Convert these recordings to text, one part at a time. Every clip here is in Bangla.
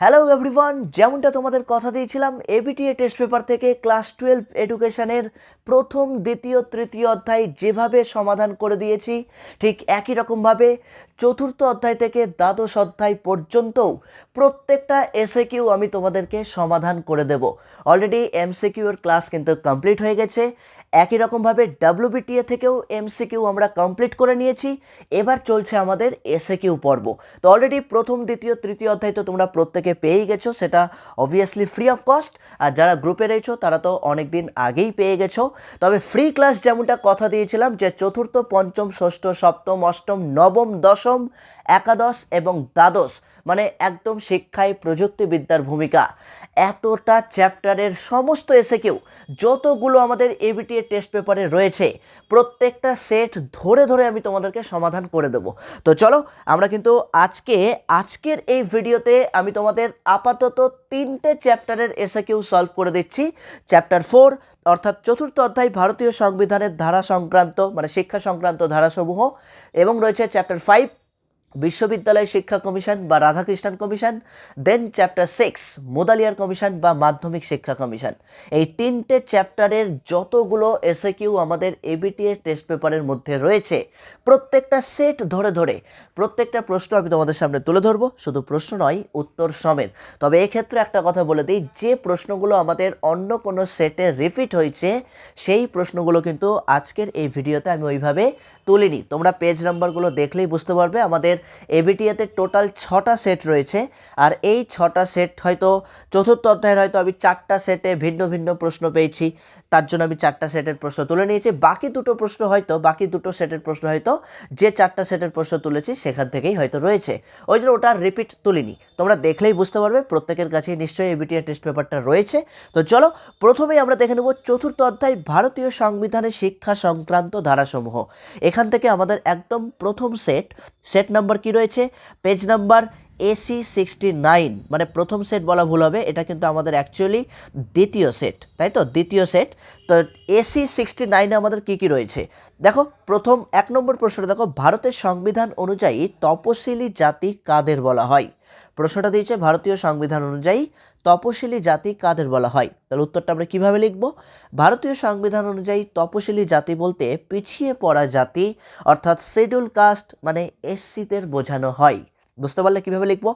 হ্যালো এভরিওয়ান যেমনটা তোমাদের কথা দিয়েছিলাম এবিটিএ টেস্ট পেপার থেকে ক্লাস টুয়েলভ এডুকেশনের প্রথম, দ্বিতীয়, তৃতীয় অধ্যায় যেভাবে সমাধান করে দিয়েছি, ঠিক একই রকমভাবে চতুর্থ অধ্যায় থেকে দ্বাদশ অধ্যায় পর্যন্তও প্রত্যেকটা এসএ কিউ আমি তোমাদেরকে সমাধান করে দেব। অলরেডি এমসিকিউ এর ক্লাস কিন্তু কমপ্লিট হয়ে গেছে। একই রকমভাবে ডাব্লিউবিটিএ থেকেও এমসিকিউ আমরা কমপ্লিট করে নিয়েছি। এবার চলছে আমাদের এসএ কিউ পর্ব। তো অলরেডি প্রথম, দ্বিতীয়, তৃতীয় অধ্যায় তো তোমরা প্রত্যেকে পেয়েই গেছো, সেটা অবভিয়াসলি ফ্রি অফ কস্ট আর যারা গ্রুপে রয়েছো, তারা তো অনেক দিন আগেই পেয়ে গেছো। তবে ফ্রি ক্লাস যেমনটা কথা দিয়েছিলাম, যে চতুর্থ, পঞ্চম, ষষ্ঠ, সপ্তম, অষ্টম, নবম, দশম, একাদশ এবং দ্বাদশ মানে একদম শিক্ষায় প্রযুক্তিবিদ্যার ভূমিকা। এতটা চ্যাপ্টারের সমস্ত এসে কেউ যতগুলো আমাদের এবিটিএ টেস্ট পেপারে রয়েছে, প্রত্যেকটা সেট ধরে ধরে আমি তোমাদেরকে সমাধান করে দেবো। তো চলো, আমরা কিন্তু আজকে, আজকের এই ভিডিওতে আমি তোমাদের আপাতত তিনটে চ্যাপ্টারের এসে কেউ সলভ করে দিচ্ছি। চ্যাপ্টার ফোর অর্থাৎ চতুর্থ অধ্যায়, ভারতীয় সংবিধানের ধারা সংক্রান্ত মানে শিক্ষা সংক্রান্ত ধারাসমূহ, এবং রয়েছে চ্যাপ্টার ফাইভ বিশ্ববিদ্যালয় শিক্ষা কমিশন বা Radhakrishnan commission then chapter six Mudaliar commission বা মাধ্যমিক শিক্ষা কমিশন। এই তিনটে চ্যাপ্টারের যতগুলো এসএ কিউ আমাদের এবিটিএ টেস্ট পেপারের মধ্যে রয়েছে, প্রত্যেকটা সেট ধরে ধরে, প্রত্যেকটা প্রশ্ন আমি তোমাদের সামনে তুলে ধরবো, শুধু প্রশ্ন নয়, উত্তর সমেত। তবে এক্ষেত্রে একটা কথা বলে দিই, যে প্রশ্নগুলো আমাদের অন্য কোনো সেটে রিপিট হয়েছে, সেই প্রশ্নগুলো কিন্তু আজকের এই ভিডিওতে আমি ওইভাবে তুলিনি। তোমরা পেজ নাম্বারগুলো দেখলেই বুঝতে পারবে, আমাদের এবিটিএতে টোটাল ছটা সেট রয়েছে। আর এই ছটা সেট হয়তো চতুর্থ অধ্যায়ের হয়তো আমি চারটা সেটে ভিন্ন ভিন্ন প্রশ্ন পেয়েছি। তার জন্য আমি চারটা সেটের প্রশ্ন তুলে নিয়েছি। বাকি দুটো প্রশ্ন হয়তো, বাকি দুটো সেটের প্রশ্ন হয়তো, যে চারটা সেটের প্রশ্ন তুলেছি সেখান থেকেই হয়তো রয়েছে। ওই জন্য ওটা রিপিট তুলিনি। তোমরা দেখলেই বুঝতে পারবে, প্রত্যেকের কাছেই নিশ্চয়ই এবিটিএ টেস্ট পেপারটা রয়েছে। তো চলো, প্রথমেই আমরা দেখে নেব চতুর্থ অধ্যায় ভারতীয় সংবিধানের শিক্ষা সংক্রান্ত ধারাসমূহ। এখান থেকে আমাদের একদম প্রথম সেট সেট নাম্বার কি রয়েছে? Page number AC sixty nine মানে প্রথম সেট বলা ভুল হবে, এটা কিন্তু আমাদের অ্যাকচুয়ালি দ্বিতীয় সেট তাই তো? দ্বিতীয় সেট তো এসি সিক্সটি নাইনে আমাদের কি কি রয়েছে? দেখো, প্রথম এক নম্বর প্রশ্নটা, দেখো, ভারতের সংবিধান অনুযায়ী তপশিলি জাতি কাদের বলা হয়? প্রশ্নটা দিয়েছে ভারতীয় সংবিধান অনুযায়ী তপশিলি জাতি কাদের বলা হয়? তাহলে উত্তরটা আমরা কীভাবে লিখব? ভারতীয় সংবিধান অনুযায়ী তপশিলি জাতি বলতে পিছিয়ে পড়া জাতি, অর্থাৎ শিডিউল কাস্ট মানে এসসিদের বোঝানো হয়। বুঝতে পারলে কীভাবে লিখব?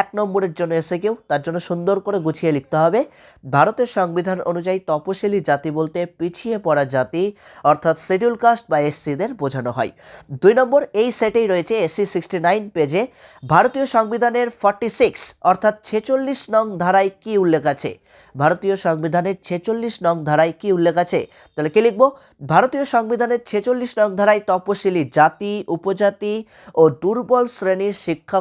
এক নম্বরের জন্য এসে কেউ তার জন্য সুন্দর করে গুছিয়ে লিখতে হবে। ভারতের সংবিধান অনুযায়ী তপশিলি জাতি বলতে পিছিয়ে পড়া জাতি, অর্থাৎ শিডিউল কাস্ট বা এসসিদের বোঝানো হয়। দুই নম্বর, এই সেটেই রয়েছে এসসি সিক্সটি নাইন পেজে ভারতীয় সংবিধানের ফর্টি সিক্স অর্থাৎ ছেচল্লিশ নং ধারায় কি উল্লেখ আছে? ভারতীয় সংবিধানের ছেচল্লিশ নং ধারায় কি উল্লেখ আছে? তাহলে কি লিখব? ভারতীয় সংবিধানের ছেচল্লিশ নং ধারায় তপশিলি জাতি, উপজাতি ও দুর্বল শ্রেণির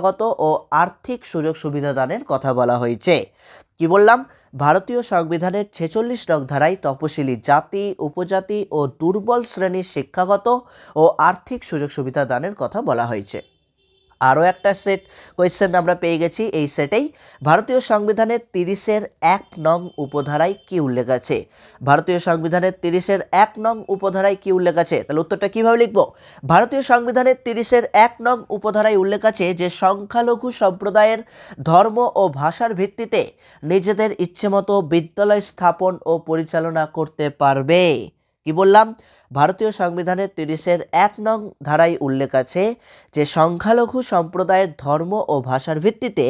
শিক্ষাগত ও আর্থিক সুযোগ সুবিধা দানের কথা বলা হয়েছে। কি বললাম? ভারতীয় সংবিধানের ছেচল্লিশ নং ধারায় তপশিলি জাতি, উপজাতি ও দুর্বল শ্রেণির শিক্ষাগত ও আর্থিক সুযোগ সুবিধা দানের কথা বলা হয়েছে। আরও একটা সেট কোয়েশ্চেন আমরা পেয়ে গেছি এই সেটেই ভারতীয় সংবিধানের তিরিশের এক নং উপধারায় কি উল্লেখ আছে? ভারতীয় সংবিধানের তিরিশের এক নং উপধারায় কি উল্লেখ আছে? তাহলে উত্তরটা কীভাবে লিখব? ভারতীয় সংবিধানের তিরিশের এক নং উপধারায় উল্লেখ আছে যে সংখ্যালঘু সম্প্রদায়ের ধর্ম ও ভাষার ভিত্তিতে নিজেদের ইচ্ছেমতো বিদ্যালয় স্থাপন ও পরিচালনা করতে পারবে। কি বললাম? ভারতীয় সংবিধানের তিরিশের এক নং ধারায় উল্লেখ আছে যে সংখ্যালঘু সম্প্রদায়ের ধর্ম ও ভাষার ভিত্তিতে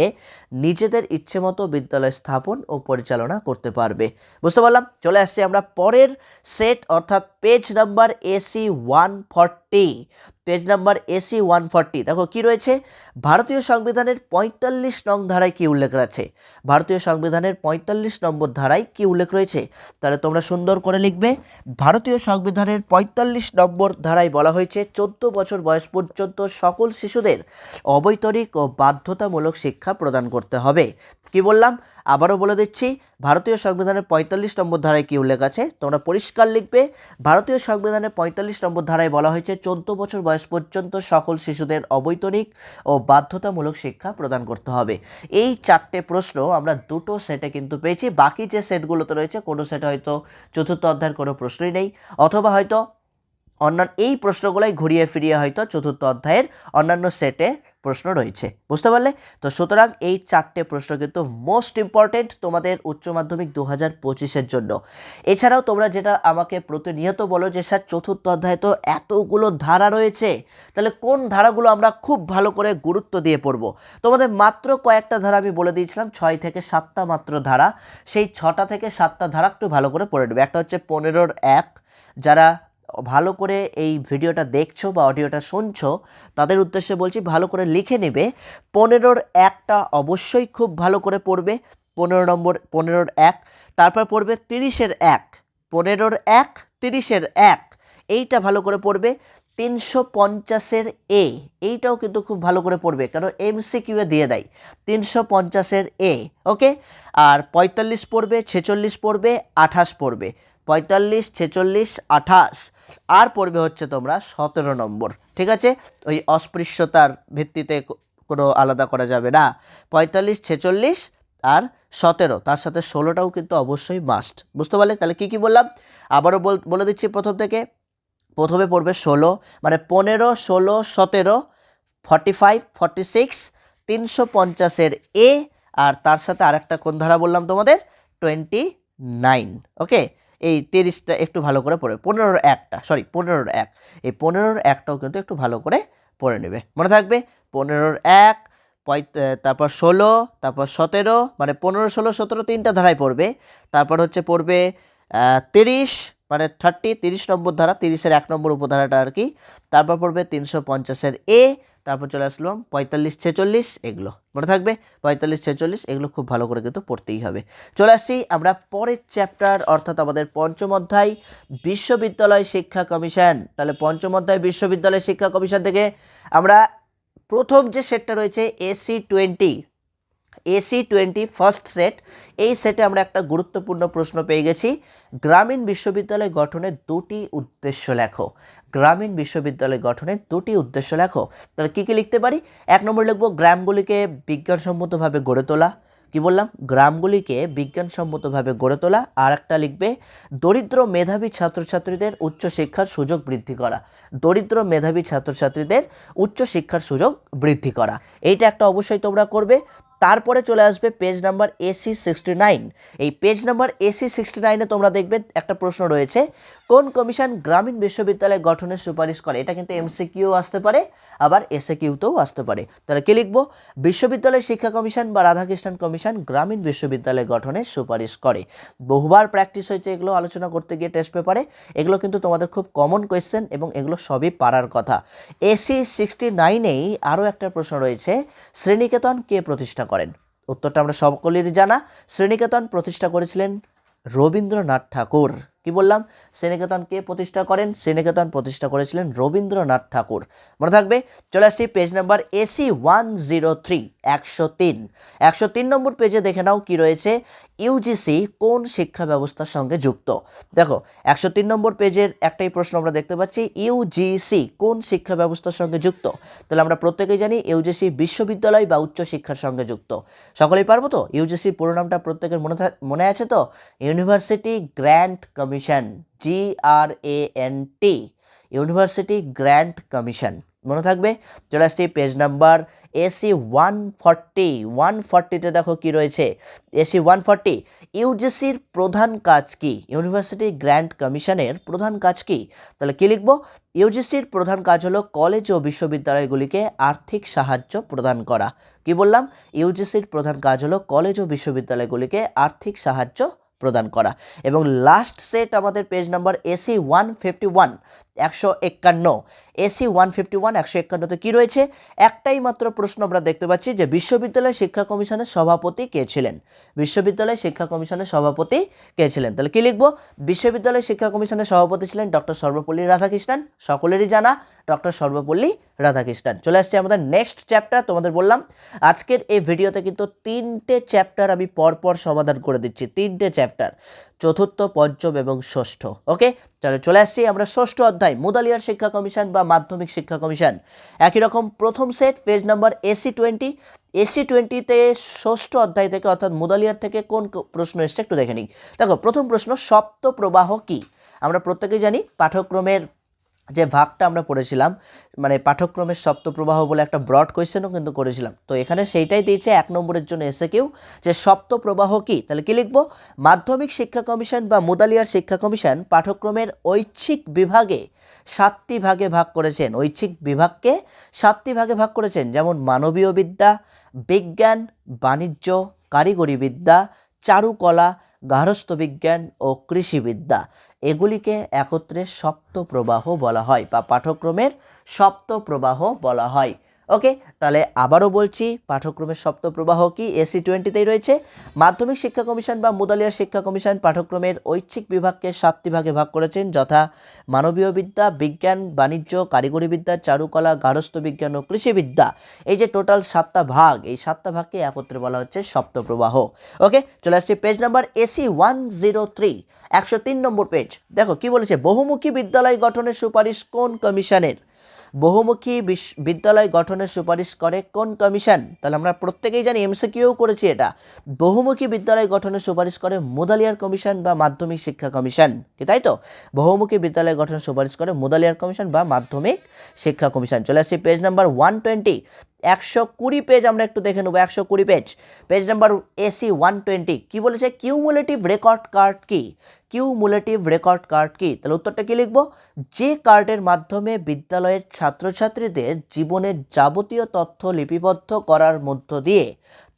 নিজেদের ইচ্ছেমতো বিদ্যালয় স্থাপন ও পরিচালনা করতে পারবে। বুঝতে পারলাম? চলে আসছি আমরা পরের সেট, অর্থাৎ page number AC one forty. Page number AC one forty. দেখো কি রয়েছে? ভারতীয় সংবিধানের পঁয়তাল্লিশ নং ধারায় কি উল্লেখ আছে ভারতীয় সংবিধানের পঁয়তাল্লিশ নম্বর ধারায় কি উল্লেখ রয়েছে? তাহলে তোমরা সুন্দর করে লিখবে। ভারতীয় সংবিধানের পঁয়তাল্লিশ নম্বর ধারায় বলা হয়েছে, চোদ্দ বছর বয়স পর্যন্ত সকল শিশুদের অবৈতরিক ও বাধ্যতামূলক শিক্ষা প্রদান করতে হবে। কি বললাম? আবারও বলে দিচ্ছি, ভারতীয় সংবিধানের পঁয়তাল্লিশ নম্বর ধারায় কি উল্লেখ আছে? তোমরা পরিষ্কার লিখবে, ভারতীয় সংবিধানের পঁয়তাল্লিশ নম্বর ধারায় বলা হয়েছে, চোদ্দ বছর বয়স পর্যন্ত সকল শিশুদের অবৈতনিক ও বাধ্যতামূলক শিক্ষা প্রদান করতে হবে। এই চারটে প্রশ্ন আমরা দুটো সেটে কিন্তু পেয়েছি, বাকি যে সেটগুলোতে রয়েছে, কোনো সেটে হয়তো চতুর্থ অধ্যায়ের কোনো প্রশ্নই নেই, অথবা হয়তো অন্যান্য এই প্রশ্নগুলাই ঘুরিয়ে ফিরিয়ে হয়তো চতুর্থ অধ্যায়ের অন্যান্য সেটে প্রশ্ন রয়েছে। বুঝতে পারলে? তো সুতরাং এই চারটে প্রশ্ন কিন্তু মোস্ট ইম্পর্টেন্ট তোমাদের উচ্চ মাধ্যমিক দু হাজার পঁচিশের জন্য। এছাড়াও তোমরা যেটা আমাকে প্রতিনিয়ত বলো যে, স্যার, চতুর্থ অধ্যায়ে তো এতগুলো ধারা রয়েছে, তাহলে কোন ধারাগুলো আমরা খুব ভালো করে গুরুত্ব দিয়ে পড়ব? তোমাদের মাত্র কয়েকটা ধারা আমি বলে দিয়েছিলাম, ছয় থেকে সাতটা মাত্র ধারা। সেই ছটা থেকে সাতটা ধারা একটু ভালো করে পড়ে নেবে। একটা হচ্ছে পনেরোর এক, যারা ভালো করে এই ভিডিওটা দেখছ বা অডিওটা শুনছো, তাদের উদ্দেশ্যে বলছি ভালো করে লিখে নেবে। পনেরোর একটা অবশ্যই খুব ভালো করে পড়বে। পনেরো নম্বর, পনেরোর এক, তারপর পড়বে তিরিশের এক, পনেরোর এক, তিরিশের এক, এইটা ভালো করে পড়বে। তিনশো পঞ্চাশের এ, এইটাও কিন্তু খুব ভালো করে পড়বে কারণ এমসিকিউয়ে দিয়ে দেয়। তিনশো পঞ্চাশের এ, ওকে? আর পঁয়তাল্লিশ পড়বে, ছেচল্লিশ পড়বে, আঠাশ পড়বে। পঁয়তাল্লিশ, ছেচল্লিশ, আঠাশ। আর পড়বে হচ্ছে তোমরা সতেরো নম্বর। ঠিক আছে? ওই অস্পৃশ্যতার ভিত্তিতে কোনো আলাদা করা যাবে না। পঁয়তাল্লিশ, ছেচল্লিশ আর সতেরো। তার সাথে ষোলোটাও কিন্তু অবশ্যই মাস্ট বুঝতে পারলে? তাহলে কী কী বললাম? আবারও বলে দিচ্ছি প্রথম থেকে। প্রথমে পড়বে ষোলো। মানে পনেরো, ষোলো, সতেরো ফর্টি ফাইভ ফর্টি সিক্স তিনশো পঞ্চাশের এ আর তার সাথে আরেকটা কোন ধারা বললাম তোমাদের? টোয়েন্টি নাইন ওকে এই তিরিশটা একটু ভালো করে পড়ে পনেরোর একটা সরি পনেরোর এক। এই পনেরোর একটাও কিন্তু একটু ভালো করে পড়ে নেবে। মনে থাকবে? পনেরোর এক তারপর ষোলো, তারপর সতেরো মানে পনেরো, ষোলো, সতেরো তিনটা ধারায় পড়বে। তারপর হচ্ছে পড়বে তিরিশ মানে থার্টি তিরিশ নম্বর ধারা, তিরিশের এক নম্বর উপধারাটা আর কি। তারপর পড়বে তিনশো পঞ্চাশের এ তারপর চলে আসলাম পঁয়তাল্লিশ ছেচল্লিশ, এগুলো। মনে থাকবে? পঁয়তাল্লিশ ছেচল্লিশ, এগুলো খুব ভালো করে কিন্তু পড়তেই হবে। চলে আসছি আমরা পরের চ্যাপ্টার অর্থাৎ আমাদের পঞ্চম অধ্যায়, বিশ্ববিদ্যালয় শিক্ষা কমিশন। তাহলে পঞ্চম অধ্যায়, বিশ্ববিদ্যালয় শিক্ষা কমিশন থেকে আমরা প্রথম যে সেটটা রয়েছে AC twenty AC twenty first set এই সেটে আমরা একটা গুরুত্বপূর্ণ প্রশ্ন পেয়ে গেছি। গ্রামীণ বিশ্ববিদ্যালয় গঠনের দুটি উদ্দেশ্য লেখো। গ্রামীণ বিশ্ববিদ্যালয় গঠনের দুটি উদ্দেশ্য লেখো। তাহলে কী কী লিখতে পারি? এক নম্বর লিখব, গ্রামগুলিকে বিজ্ঞানসম্মতভাবে গড়ে তোলা। কি বললাম? গ্রামগুলিকে বিজ্ঞানসম্মতভাবে গড়ে তোলা। আর একটা লিখবে, দরিদ্র মেধাবী ছাত্রছাত্রীদের উচ্চশিক্ষার সুযোগ বৃদ্ধি করা। দরিদ্র মেধাবী ছাত্রছাত্রীদের উচ্চশিক্ষার সুযোগ বৃদ্ধি করা। এইটা একটা অবশ্যই তোমরা করবে। তারপরে চলে আসবে page number AC sixty nine এই পেজ নাম্বার এসি সিক্সটি নাইনে তোমরা দেখবে একটা প্রশ্ন রয়েছে, কোন কমিশন গ্রামীণ বিশ্ববিদ্যালয় গঠনের সুপারিশ করে? এটা কিন্তু এমসিকিউ আসতে পারে, আবার এসএ কিউতেও আসতে পারে। তাহলে কি লিখব? বিশ্ববিদ্যালয় শিক্ষা কমিশন বা রাধাকৃষ্ণন কমিশন গ্রামীণ বিশ্ববিদ্যালয় গঠনের সুপারিশ করে। বহুবার প্র্যাকটিস হয়েছে, এগুলো আলোচনা করতে গিয়ে টেস্ট পেপারে এগুলো কিন্তু তোমাদের খুব কমন কোয়েশ্চেন এবং এগুলো সবই পারার কথা। এসি সিক্সটি নাইনেই আরও একটা প্রশ্ন রয়েছে, শ্রেণীকেতন কে প্রতিষ্ঠা করেন। উত্তরটা আমরা সকলেরই জানা। শ্রেণীকেতন প্রতিষ্ঠা করেছিলেন রবীন্দ্রনাথ ঠাকুর। কি বললাম? শ্রেণীকেতন কে প্রতিষ্ঠা করেন শ্রেণীকেতন প্রতিষ্ঠা করেছিলেন রবীন্দ্রনাথ ঠাকুর। মনে থাকবে? চলে আসছি page number AC one zero three একশো তিন। একশো তিন নম্বর পেজে দেখে নাও কি রয়েছে। ইউজিসি কোন শিক্ষা ব্যবস্থার সঙ্গে যুক্ত? দেখো, একশো তিন নম্বর পেজের একটাই প্রশ্ন আমরা দেখতে পাচ্ছি ইউজিসি কোন শিক্ষা ব্যবস্থার সঙ্গে যুক্ত? তাহলে আমরা প্রত্যেকেই জানি ইউজিসি বিশ্ববিদ্যালয় বা উচ্চ শিক্ষার সঙ্গে যুক্ত। সকলেই পারব তো? ইউজিসি পুরো নামটা প্রত্যেকের মনে মনে আছে তো? University grand commission G R A N T university grand commission মনে থাকবে? চলে আসছি page number AC one forty one ফর্টিতে দেখো কি রয়েছে। এসি ওয়ান ফর্টি ইউজিসির প্রধান কাজ কি? ইউনিভার্সিটি গ্র্যান্ড কমিশনের প্রধান কাজ কি? তাহলে কি লিখব? ইউজিসির প্রধান কাজ হলো কলেজ ও বিশ্ববিদ্যালয়গুলিকে আর্থিক সাহায্য প্রদান করা। কি বললাম? ইউজিসির প্রধান কাজ হলো কলেজ ও বিশ্ববিদ্যালয়গুলিকে আর্থিক সাহায্য প্রদান করা। এবং লাস্ট সেট আমাদের page number AC one fifty one একশো একান্ন। এসি ওয়ান ফিফটি ওয়ান একশো একান্নতে কী রয়েছে? একটাই মাত্র প্রশ্ন আমরা দেখতে পাচ্ছি যে বিশ্ববিদ্যালয় শিক্ষা কমিশনের সভাপতি কে ছিলেন? বিশ্ববিদ্যালয় শিক্ষা কমিশনের সভাপতি কে ছিলেন? তাহলে কি লিখব? বিশ্ববিদ্যালয় শিক্ষা কমিশনের সভাপতি ছিলেন ডক্টর সর্বপল্লী রাধাকৃষ্ণন। সকলেরই জানা, ডক্টর সর্বপল্লী রাধাকৃষ্ণন। চলে আসছে আমাদের নেক্সট চ্যাপ্টার তোমাদের বললাম। আজকের এই ভিডিওতে কিন্তু তিনটে চ্যাপ্টার আমি পরপর সমাধান করে দিচ্ছি, তিনটে চ্যাপ্টার চতুর্থ, পঞ্চম এবং ষষ্ঠ। ওকে তাহলে চলে আসছি আমরা ষষ্ঠ অধ্যায়, মুদালিয়ার শিক্ষা কমিশন বা মাধ্যমিক শিক্ষা কমিশন। একই রকম প্রথম set page number AC twenty AC টোয়েন্টিতে ষষ্ঠ অধ্যায় থেকে, অর্থাৎ মুদালিয়ার থেকে কোন প্রশ্ন এসছে একটু দেখে নিই। দেখো, প্রথম প্রশ্ন সপ্ত প্রবাহ কি? আমরা প্রত্যেকেই জানি পাঠ্যক্রমের যে ভাগটা আমরা পড়েছিলাম মানে পাঠ্যক্রমের সপ্তপ্রবাহ বলে একটা ব্রড কোয়েশ্চেনও কিন্তু করেছিলাম। তো এখানে সেইটাই দিয়েছে, এক নম্বরের জন্য এসে কেউ যে সপ্তপ্রবাহ কি? তাহলে কি লিখব? মাধ্যমিক শিক্ষা কমিশন বা মুদালিয়ার শিক্ষা কমিশন পাঠ্যক্রমের ঐচ্ছিক বিভাগে সাতটি ভাগে ভাগ করেছেন। ঐচ্ছিক বিভাগকে সাতটি ভাগে ভাগ করেছেন। যেমন মানবীয় বিদ্যা, বিজ্ঞান, বাণিজ্য, কারিগরি বিদ্যা, চারুকলা গার্হস্থ্য বিজ্ঞান ও কৃষিবিদ্যা এগুলিকে একত্রে সপ্তপ্রবাহ বলা হয় বা পাঠ্যক্রমের সপ্তপ্রবাহ বলা হয়। ওকে, তাহলে আবারও বলছি, পাঠ্যক্রমের সপ্তপ্রবাহ কি? এসি টোয়েন্টিতেই রয়েছে। মাধ্যমিক শিক্ষা কমিশন বা মুদালিয়া শিক্ষা কমিশন পাঠ্যক্রমের ঐচ্ছিক বিভাগকে সাতটি ভাগে ভাগ করেছেন, যথা মানবীয় বিদ্যা, বিজ্ঞান, বাণিজ্য, কারিগরি বিদ্যা, চারুকলা, গার্হস্থ্য বিজ্ঞান ও কৃষিবিদ্যা এই যে টোটাল সাতটা ভাগ, এই সাতটা ভাগকে একত্রে বলা হচ্ছে সপ্তপ্রবাহ। ওকে, চলে আসছি page number AC one zero three, একশো তিন নম্বর পেজ। দেখো কি বলেছে, বহুমুখী বিদ্যালয় গঠনের সুপারিশ কোন কমিশনের? বহুমুখী বিদ্যালয় গঠনের সুপারিশ করে কোন কমিশন? তাহলে আমরা প্রত্যেকেই জানি এমসিকিউ করেছি এটা। বহুমুখী বিদ্যালয় গঠনের সুপারিশ করে মুদালিয়ার কমিশন বা মাধ্যমিক শিক্ষা কমিশন। কি তাই তো? বহুমুখী বিদ্যালয় গঠনের সুপারিশ করে মুদালিয়ার কমিশন বা মাধ্যমিক শিক্ষা কমিশন। চলে আসছি পেজ নাম্বার ওয়ান টোয়েন্টি একশো কুড়ি পেজ আমরা একটু দেখে নেব, একশো কুড়ি page page number AC one twenty কী বলেছে? কিউমুলেটিভ রেকর্ড কার্ড কি? কিউমুলেটিভ রেকর্ড কার্ড কি? তাহলে উত্তরটা কী লিখব? যে কার্ডের মাধ্যমে বিদ্যালয়ের ছাত্রছাত্রীদের জীবনের যাবতীয় তথ্য লিপিবদ্ধ করার মধ্য দিয়ে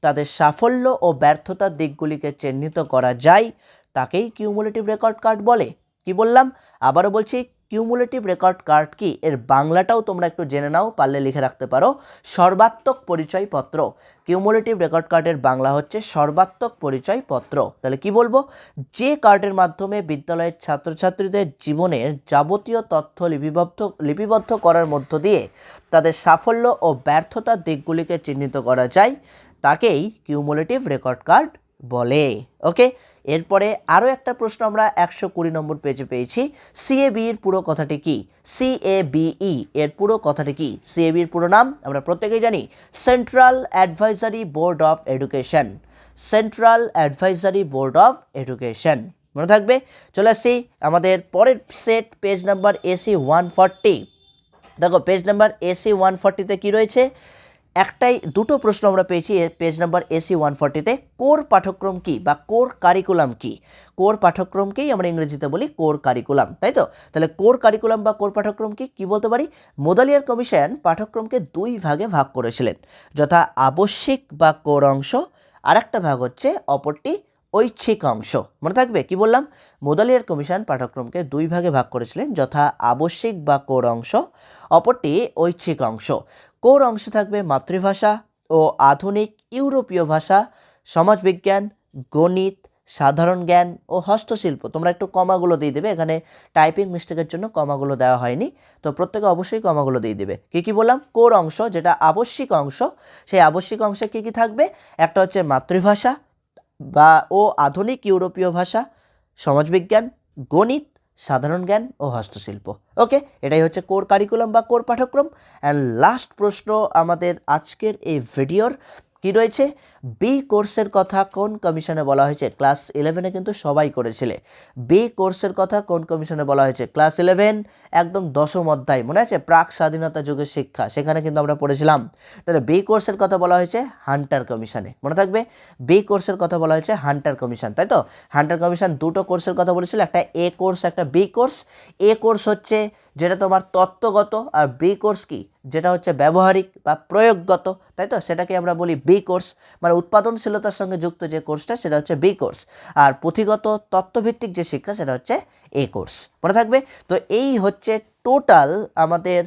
তাদের সাফল্য ও ব্যর্থতার দিকগুলিকে চিহ্নিত করা যায়, তাকেই কিউমুলেটিভ রেকর্ড কার্ড বলে। কি বললাম? আবারও বলছি কিউমুলেটিভ রেকর্ড কার্ড কি? এর বাংলাটাও তোমরা একটু জেনে নাও, পারলে লিখে রাখতে পারো। সর্বাত্মক পরিচয়পত্র কিউমুলেটিভ রেকর্ড কার্ডের বাংলা হচ্ছে সর্বাত্মক পরিচয়পত্র তাহলে কি বলব? যে কার্ডের মাধ্যমে বিদ্যালয়ের ছাত্রছাত্রীদের জীবনের যাবতীয় তথ্য লিপিবদ্ধ লিপিবদ্ধ করার মধ্য দিয়ে তাদের সাফল্য ও ব্যর্থতার দিকগুলিকে চিহ্নিত করা যায়, তাকেই কিউমুলেটিভ রেকর্ড কার্ড বলে, ওকে? এরপরে আরও একটা প্রশ্ন আমরা একশো কুড়ি নম্বর পেজে পেয়েছি। সিএবি এর পুরো কথাটি কি? সিএবিই এর পুরো কথাটি কি? সিএবি এর পুরো নাম আমরা প্রত্যেকেই জানি। Central advisory board of education central advisory board of education মনে থাকবে? চলে আসছি আমাদের পরের set page number AC one forty দেখো পেজ নাম্বার এসি ওয়ান ফর্টিতে কী রয়েছে? একটাই দুটো প্রশ্ন আমরা পেয়েছি পেজ নাম্বার এসি ওয়ান ফর্টিতে কোর পাঠ্যক্রম কি বা কোর কারিকুলাম কি? কোর পাঠ্যক্রমকেই আমরা ইংরেজিতে বলি কোর কারিকুলাম তাই তো? তাহলে কোর কারিকুলাম বা কোর পাঠ্যক্রম কি? কি বলতে পারি? মোদালিয়ার কমিশন পাঠ্যক্রমকে দুই ভাগে ভাগ করেছিলেন। যথা আবশ্যিক বা কোর অংশ আর একটা ভাগ হচ্ছে অপরটি ঐচ্ছিক অংশ। মনে থাকবে? কি বললাম? মোদালিয়ার কমিশন পাঠ্যক্রমকে দুই ভাগে ভাগ করেছিলেন, যথা আবশ্যিক বা কোর অংশ, অপরটি ঐচ্ছিক অংশ। কোর অংশে থাকবে মাতৃভাষা ও আধুনিক ইউরোপীয় ভাষা, সমাজবিজ্ঞান, গণিত, সাধারণ জ্ঞান ও হস্তশিল্প। তোমরা একটু কমাগুলো দিয়ে দেবে, এখানে টাইপিং মিস্টেকের জন্য কমাগুলো দেওয়া হয়নি। তো প্রত্যেকে অবশ্যই কমাগুলো দিয়ে দেবে। কী কী বললাম? কোর অংশ, যেটা আবশ্যিক অংশ, সেই আবশ্যিক অংশে কী কী থাকবে? একটা হচ্ছে মাতৃভাষা বা ও আধুনিক ইউরোপীয় ভাষা, সমাজবিজ্ঞান, গণিত সাধারণ জ্ঞান ও হস্তশিল্প। ওকে, এটাই হচ্ছে কোর কারিকুলাম বা কোর পাঠ্যক্রম। অ্যান্ড লাস্ট প্রশ্ন আমাদের আজকের এই ভিডিওর। কি রয়েছে? বি কোর্সের কথা কোন কমিশনে বলা হয়েছে? ক্লাস ইলেভেনে কিন্তু সবাই করেছিলে। বি কোর্সের কথা কোন কমিশনে বলা হয়েছে? ক্লাস ইলেভেন একদম দশম অধ্যায়। মনে আছে? প্রাক স্বাধীনতা যুগের শিক্ষা। সেখানে কিন্তু আমরা পড়েছিলাম। তাহলে বি কোর্সের কথা বলা হয়েছে হান্টার কমিশনে মনে থাকবে? বি কোর্সের কথা বলা হয়েছে হান্টার কমিশন তাই তো? হান্টার কমিশন দুটো কোর্সের কথা বলেছিল। একটা এ কোর্স একটা বি কোর্স এ কোর্স হচ্ছে যেটা তোমার তত্ত্বগত আর বি কোর্স কি? যেটা হচ্ছে ব্যবহারিক বা প্রয়োগগত, তাই তো? সেটাকে আমরা বলি বি কোর্স মানে উৎপাদনশীলতার সঙ্গে যুক্ত যে কোর্সটা সেটা হচ্ছে বি কোর্স আর পুঁথিগত তত্ত্বভিত্তিক যে শিক্ষা, সেটা হচ্ছে এ কোর্স মনে থাকবে? তো এই হচ্ছে টোটাল আমাদের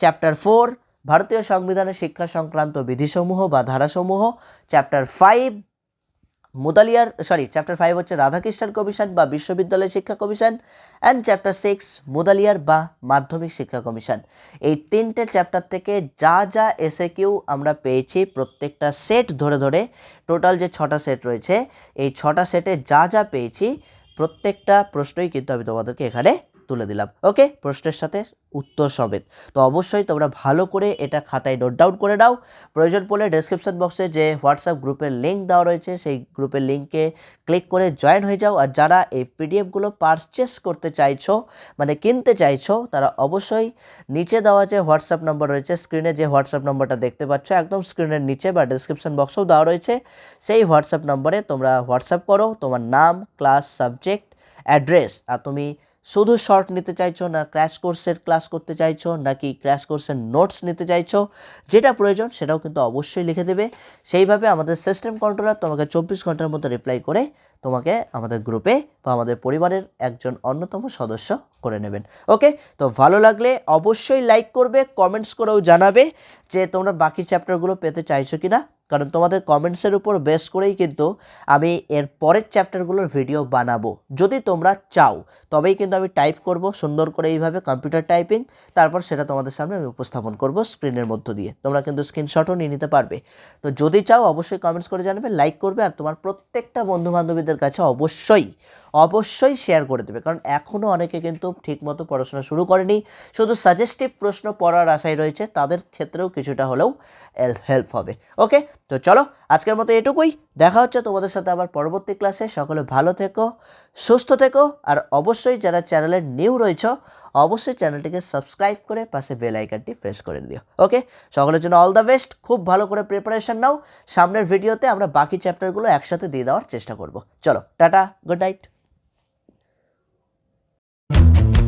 চ্যাপ্টার ফোর ভারতীয় সংবিধানের শিক্ষা সংক্রান্ত বিধিসমূহ বা ধারাসমূহ chapter five Mudaliar sorry chapter five হচ্ছে রাধাকৃষ্ণন কমিশন বা বিশ্ববিদ্যালয় শিক্ষা commission and chapter six Mudaliar বা মাধ্যমিক শিক্ষা কমিশন। এই তিনটে চ্যাপ্টার থেকে যা যা এসে কিউ আমরা পেয়েছি প্রত্যেকটা সেট ধরে ধরে টোটাল যে ছটা সেট রয়েছে, এই ছটা সেটে যা যা পেয়েছি, প্রত্যেকটা প্রশ্নই কিন্তু আমি তোমাদেরকে এখানে তুলে দিলাম। ওকে প্রশ্নের সাথে উত্তর সমেত। তো অবশ্যই তোমরা ভালো করে এটা খাতায় নোট ডাউন করে নাও। প্রয়োজন পড়লে ডেসক্রিপশন বক্সে যে হোয়াটসঅ্যাপ গ্রুপের লিঙ্ক দেওয়া রয়েছে, সেই গ্রুপের লিঙ্কে ক্লিক করে জয়েন হয়ে যাও। আর যারা এই পিডিএফগুলো পারচেস করতে চাইছো মানে কিনতে চাইছো, তারা অবশ্যই নিচে দেওয়া যে হোয়াটসঅ্যাপ নাম্বার রয়েছে স্ক্রিনে যে হোয়াটসঅ্যাপ নাম্বারটা দেখতে পাচ্ছ, একদম স্ক্রিনের নিচে বা ডেসক্রিপশন বক্সেও দেওয়া রয়েছে। সেই হোয়াটসঅ্যাপ নম্বরে তোমরা হোয়াটসঅ্যাপ করো। তোমার নাম ক্লাস সাবজেক্ট অ্যাড্রেস আর তুমি শুধু শর্ট নিতে চাইছো না ক্র্যাশ কোর্সের ক্লাস করতে চাইছো নাকি ক্র্যাশ কোর্সের নোটস নিতে চাইছো, যেটা প্রয়োজন সেটাও কিন্তু অবশ্যই লিখে দেবে। সেইভাবে আমাদের সিস্টেম কন্ট্রোলার তোমাকে চব্বিশ ঘণ্টার মধ্যে রিপ্লাই করে তোমাকে আমাদের গ্রুপে বা আমাদের পরিবারের একজন অন্যতম সদস্য করে নেবেন। ওকে তো ভালো লাগলে অবশ্যই লাইক করবে কমেন্টস করেও জানাবে যে তোমরা বাকি চ্যাপ্টারগুলো পেতে চাইছো কি না কারণ তোমাদের কমেন্টসের উপর বেস করেই কিন্তু আমি এর পরের চ্যাপ্টারগুলোর ভিডিও বানাবো। যদি তোমরা চাও, তবেই কিন্তু আমি টাইপ করব, সুন্দর করে এইভাবে কম্পিউটার টাইপিং তারপর সেটা তোমাদের সামনে আমি উপস্থাপন করব স্ক্রিনের মধ্য দিয়ে। তোমরা কিন্তু স্ক্রিনশটও নিয়ে নিতে পারবে। তো যদি চাও, অবশ্যই কমেন্টস করে জানাবে লাইক করবে, আর তোমার প্রত্যেকটা বন্ধু বান্ধবীদের কাছে অবশ্যই অবশ্যই শেয়ার করে দেবে। কারণ এখনও অনেকে কিন্তু ঠিকমতো পড়াশোনা শুরু করেনি। শুধু সাজেস্টিভ প্রশ্ন পড়ার আশায় রয়েছে, তাদের ক্ষেত্রেও কিছুটা হলেও হেল্প হবে। ওকে তো চলো, আজকের মতো এটুকুই। দেখা হচ্ছে তোমাদের সাথে আবার পরবর্তী ক্লাসে সকলে ভালো থেকো, সুস্থ থেকো, আর অবশ্যই যারা চ্যানেলে নিউ রয়েছ, অবশ্যই চ্যানেলটিকে সাবস্ক্রাইব করে পাশে বেল আইকনটি প্রেস করে দিও। ওকে সকলের জন্য অল দ্য বেস্ট খুব ভালো করে প্রিপারেশন নাও। সামনের ভিডিওতে আমরা বাকি চ্যাপ্টারগুলো একসাথে দিয়ে দেওয়ার চেষ্টা করব। চলো, tata good night Thank you.